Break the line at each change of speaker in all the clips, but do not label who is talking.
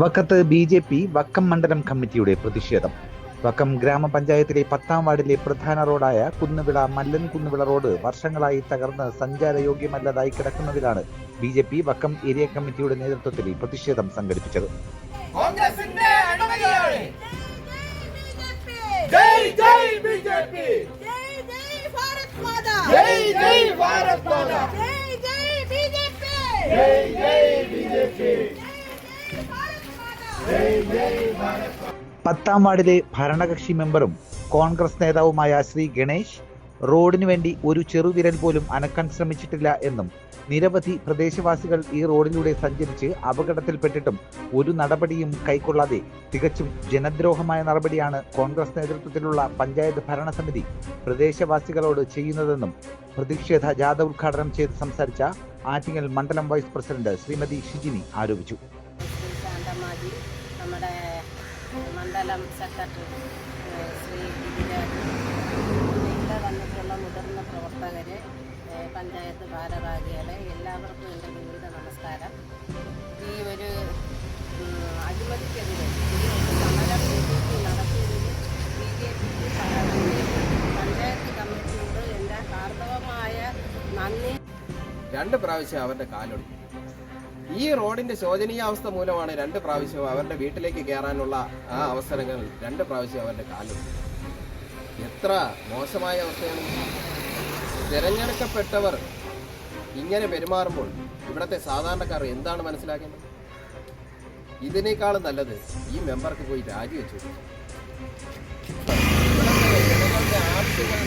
വക്കത്ത് B J P Vakkom മണ്ഡലം കമ്മിറ്റിയുടെ പ്രതിഷേധം. വക്കം ഗ്രാമപഞ്ചായത്തിലെ പത്താം വാർഡിലെ പ്രധാന റോഡായ കുന്നുവിള മല്ലൻ കുന്നുവിള റോഡ് വർഷങ്ങളായി തകർന്ന് സഞ്ചാരയോഗ്യമല്ലതായി കിടക്കുന്നതിലാണ് B J P Vakkam area കമ്മിറ്റിയുടെ നേതൃത്വത്തിൽ പ്രതിഷേധം സംഘടിപ്പിച്ചത്.
കോൺഗ്രസിന്റെ അഴിമതിയാണ്.
ജയ്
ജയ് ജയ് ബിജെപി
ജയ് ജയ് ഭാരത് മാതാ.
പത്താം വാർഡിലെ ഭരണകക്ഷി മെമ്പറും കോൺഗ്രസ് നേതാവുമായ ശ്രീ ഗണേഷ് റോഡിനു വേണ്ടി ഒരു ചെറുവിരൽ പോലും അനക്കാൻ ശ്രമിച്ചിട്ടില്ല എന്നും നിരവധി പ്രദേശവാസികൾ ഈ റോഡിലൂടെ സഞ്ചരിച്ച് അപകടത്തിൽപ്പെട്ടിട്ടും ഒരു നടപടിയും കൈക്കൊള്ളാതെ തികച്ചും ജനദ്രോഹമായ നടപടിയാണ് കോൺഗ്രസ് നേതൃത്വത്തിലുള്ള പഞ്ചായത്ത് ഭരണസമിതി പ്രദേശവാസികളോട് ചെയ്യുന്നതെന്നും പ്രതിഷേധ ജാഥ ഉദ്ഘാടനം ചെയ്ത് സംസാരിച്ച ആറ്റിങ്ങൽ മണ്ഡലം വൈസ് പ്രസിഡന്റ് ശ്രീമതി ഷിജിനി ആരോപിച്ചു.
നമ്മുടെ മണ്ഡലം സെക്രട്ടറി ശ്രീ ഗിരിരാജ് ഇവിടെ വന്നിട്ടുള്ള മുതിർന്ന പ്രവർത്തകർ പഞ്ചായത്ത് ഭാരവാഹികളെ എല്ലാവർക്കും എന്റെ വിവിധ നമസ്കാരം. ഈ ഒരു അഴിമതിക്കെതിരെ ഈ ഒരു സമരം ബി ജെ പി നടത്തിയതിന് ബി ജെ പിക്ക് പഞ്ചായത്ത് കമ്മിറ്റിയോട് എന്റെ ഹാർദവമായ നന്ദി.
രണ്ട് പ്രാവശ്യം അവരുടെ കാലൊടിഞ്ഞു ഈ റോഡിന്റെ ശോചനീയാവസ്ഥ മൂലമാണ് രണ്ട് പ്രാവശ്യം അവരുടെ വീട്ടിലേക്ക് കയറാനുള്ള ആ അവസരങ്ങൾ രണ്ട് പ്രാവശ്യം അവരുടെ കാലൊടിഞ്ഞു എത്ര മോശമായ അവസ്ഥയാണ്. തിരഞ്ഞെടുക്കപ്പെട്ടവർ ഇങ്ങനെ പെരുമാറുമ്പോൾ ഇവിടുത്തെ സാധാരണക്കാർ എന്താണ് മനസ്സിലാക്കേണ്ടത്? ഇതിനേക്കാളും നല്ലത് ഈ മെമ്പർക്ക് പോയി രാജിവെച്ചു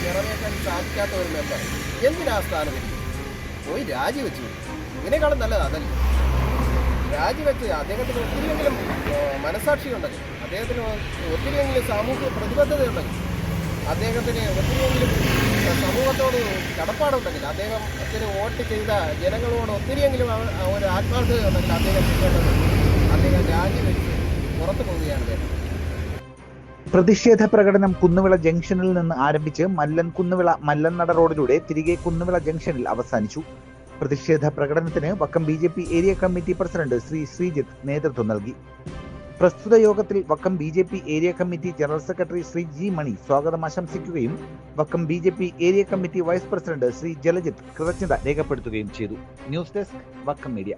നിറവേറ്റാൻ സാധിക്കാത്ത ഒരു മെമ്പർ എന്തിനാ സ്ഥാനം പോയി രാജിവെച്ചു ഇതിനേക്കാളും നല്ലത് അതല്ല. രാജിവെച്ച് അദ്ദേഹത്തിന് ഒത്തിരിയെങ്കിലും മനസാക്ഷി മനസാക്ഷിയുണ്ടെങ്കിൽ അദ്ദേഹത്തിന് ഒത്തിരിയെങ്കിലും സാമൂഹ്യ പ്രതിബദ്ധതയുണ്ടെങ്കിൽ അദ്ദേഹത്തിന് ഒത്തിരിയെങ്കിലും സമൂഹത്തോട് കടപ്പാടുണ്ടെങ്കിൽ അദ്ദേഹത്തിന് വോട്ട് ചെയ്ത ജനങ്ങളോട് ഒത്തിരിയെങ്കിലും ഒരു ആത്മാർത്ഥതയുണ്ടെങ്കിൽ അദ്ദേഹം ചെയ്യേണ്ടത് അദ്ദേഹം രാജിവെച്ച് പുറത്തു പോവുകയാണ് വേണ്ടത്
പ്രതിഷേധ പ്രകടനം കുന്നുവിള ജംഗ്ഷനിൽ നിന്ന് ആരംഭിച്ച് മല്ലൻ കുന്നുവിള മല്ലൻ നട റോഡിലൂടെ തിരികെ കുന്നുവിള ജംഗ്ഷനിൽ അവസാനിച്ചു. പ്രതിഷേധ പ്രകടനത്തിന് Vakkam B J P area committee president Shri Sreejith നേതൃത്വം നൽകി. പ്രസ്തുത യോഗത്തിൽ Vakkam B J P area committee general secretary Shri G Mani സ്വാഗതം ആശംസിക്കുകയും Vakkam B J P area committee vice president Shri Jalajith കൃതജ്ഞത രേഖപ്പെടുത്തുകയും ചെയ്തു. News desk Vakkam media.